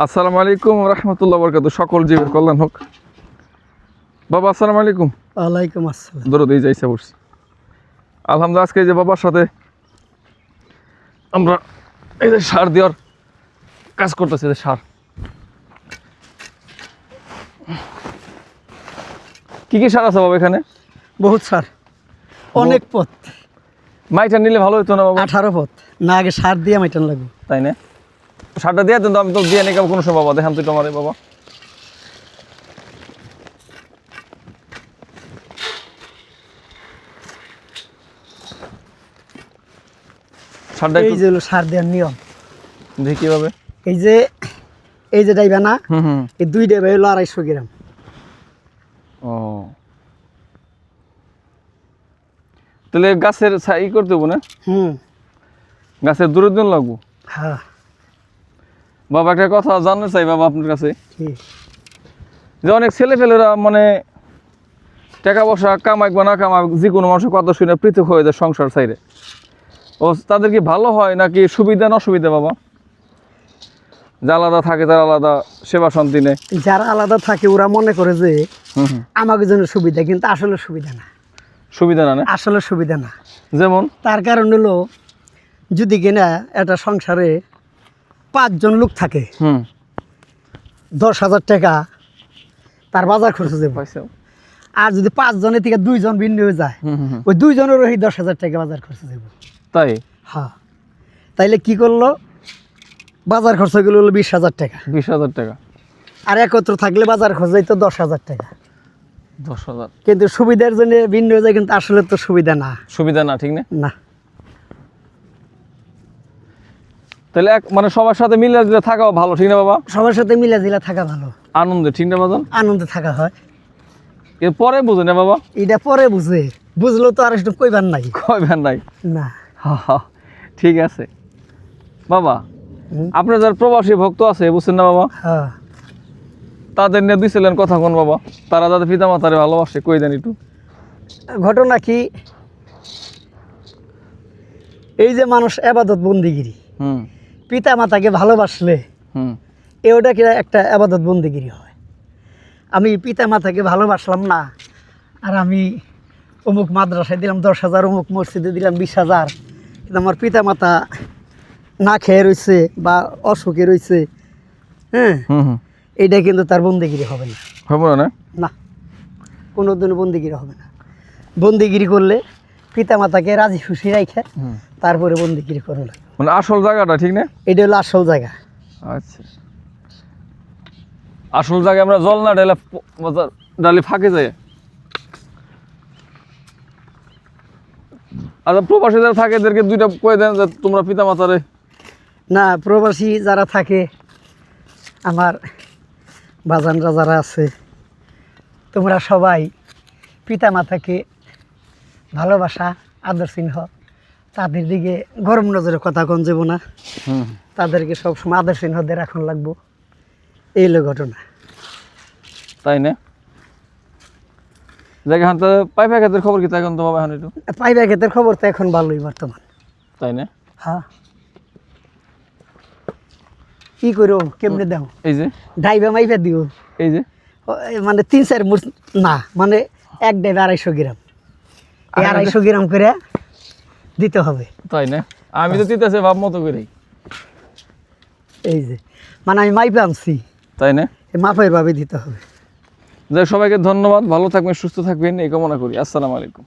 আসসালামু আলাইকুম রহমতুল্লাহ বরকাত সকল জীবের কল্যাণ হোক। বাবা আসসালামু আলাইকুম। ওয়ালাইকুম আসসালাম। ধরো দিয়ে যাইছে বসছি আলহামদুলিল্লাহ আজকে এই যে বাবার সাথে আমরা এই যে সার দেওয়ার কাজ করতেছি যে সার। কি কি সার আছে বাবা এখানে? বহুত সার। অনেক পথ। মাইটা নিলে ভালো হতো না বাবা? আঠারো পথ। না আগে সার দিয়ে মাইটান লাগবে। তাই না? সারটা দিয়ে দেন তো আমি তো দিয়ে নিয়ে কোনো সময় বাবা দেখান তুই তোমার বাবা। সারটা এই যে সার দেওয়ার নিয়ম। দেখি কীভাবে। এই যে এই যে ডাইবা না হুম হুম। এই দুই ডাইবা হলো আড়াইশো গ্রাম। ও। তাহলে গাছের ই করতে হব না? হুম। গাছের দূরে দিন লাগবো? হ্যাঁ। বাবা একটা কথা জানতে চাই বাবা আপনার কাছে। যে অনেক ছেলেপেলেরা মানে টাকা পয়সা কামাইক বা না কামাক যে কোনো মানুষের কথা শুনে পৃথক হয়ে যায় সংসার সাইডে। ও তাদের কি ভালো হয় নাকি সুবিধা না অসুবিধা বাবা? যে আলাদা থাকে তার আলাদা সেবা শান্তি নেই। যারা আলাদা থাকে ওরা মনে করে যে আমাকে জন্য সুবিধা কিন্তু আসলে সুবিধা না। সুবিধা না না? আসলে সুবিধা না। যেমন? তার কারণ হলো যদি কিনা একটা সংসারে পাঁচজন লোক থাকে। হুম। দশ হাজার টাকা তার বাজার খরচ দেবে পাইছে আর যদি পাঁচজনের থেকে দুইজন ভিন্ন হয়ে যায়। ওই দুইজনেরও এই দশ হাজার টাকা বাজার খরচ দেবো তাই? হ্যাঁ। তাইলে কি করল? বাজার খরচ গেলো হলো বিশ হাজার টাকা। বিশ হাজার টাকা। আর একত্র থাকলে বাজার খরচ যাইতো দশ হাজার টাকা। দশ হাজার। কিন্তু সুবিধার জন্য ভিন্ন হয়ে যায় কিন্তু আসলে তো সুবিধা না। সুবিধা না ঠিক না? না। তাহলে এক মানে সবার সাথে মিলে দিলে থাকাও ভালো ঠিক না বাবা? সবার সাথে মিলা জিলা থাকা ভালো। আনন্দে ঠিক না বাজান? আনন্দে থাকা হয়। এর পরে বুঝে না বাবা? এটা পরে বুঝে। বুঝলেও তো আর একটু কইবার নাই। কইবার নাই? না। হা, হা, ঠিক আছে। বাবা। আপনার যার প্রবাসী ভক্ত আছে বুঝছেন না বাবা? হ্যাঁ। তাদের নিয়ে দিছিলেন কথা কোন বাবা? তারা যাদের পিতা মাতারে ভালোবাসে কই দেন একটু। ঘটনা কি? এই যে মানুষ আবাদত বন্দিগিরি। হুম। পিতা মাতাকে ভালোবাসলে হুম। এ ওটা কি একটা আবাদত বন্দিগিরি হয়? আমি পিতা মাতাকে ভালোবাসলাম না আর আমি অমুক মাদ্রাসায় দিলাম দশ হাজার অমুক মসজিদে দিলাম বিশ হাজার কিন্তু আমার পিতা মাতা না খেয়ে রয়েছে বা অসুখে রয়েছে হ্যাঁ? হুম কিন্তু তার বন্দিগিরি হবে না। হবে না? না। কোনো দিনও বন্দিগিরি হবে না। বন্দিগিরি করলে পিতা মাতাকে রাজি খুশি রাখে তারপরে বন্দিগিরি করে মানে আসল জায়গাটা ঠিক না? এটা হলো আসল জায়গা। আচ্ছা। আসল জায়গায় আমরা জল না ডালে ডালি ফাঁকে যায় আচ্ছা প্রবাসী যারা থাকে এদেরকে দুইটা কয়ে দেন যে তোমরা পিতা মাতারে না প্রবাসী যারা থাকে আমার বাজানরা যারা আছে তোমরা সবাই পিতা মাতাকে ভালোবাসা আদর চিহ্ন তাদের দিকে গরম নজরে কথা কন যাব না। তাদেরকে সবসময় আদর চিহ্ন দিয়ে রাখন লাগবো। এই হলো ঘটনা। তাই না? জায়গা হান তো পাইপা খাতের খবর কি তাই এখন তো বাবা এখন একটু? পাইবা ক্ষেতের খবর তো এখন ভালোই বর্তমান। তাই না? হ্যাঁ। কি করো কেমনে দাও? এই যে। ডাইবা মাইবা দিও। এই যে। মানে তিন চার মুঠ না মানে এক ডাইবে আড়াইশো গ্রাম। আড়াইশো গ্রাম করে দিতে হবে। তাই না? আমি তো দিতেছে ভাব মতো করেই। এই যে মানে আমি মাইপে আনছি। তাই না? মাপের ভাবে দিতে হবে। যাই সবাইকে ধন্যবাদ। ভালো থাকবেন সুস্থ থাকবেন এই কামনা করি। আসসালামু আলাইকুম।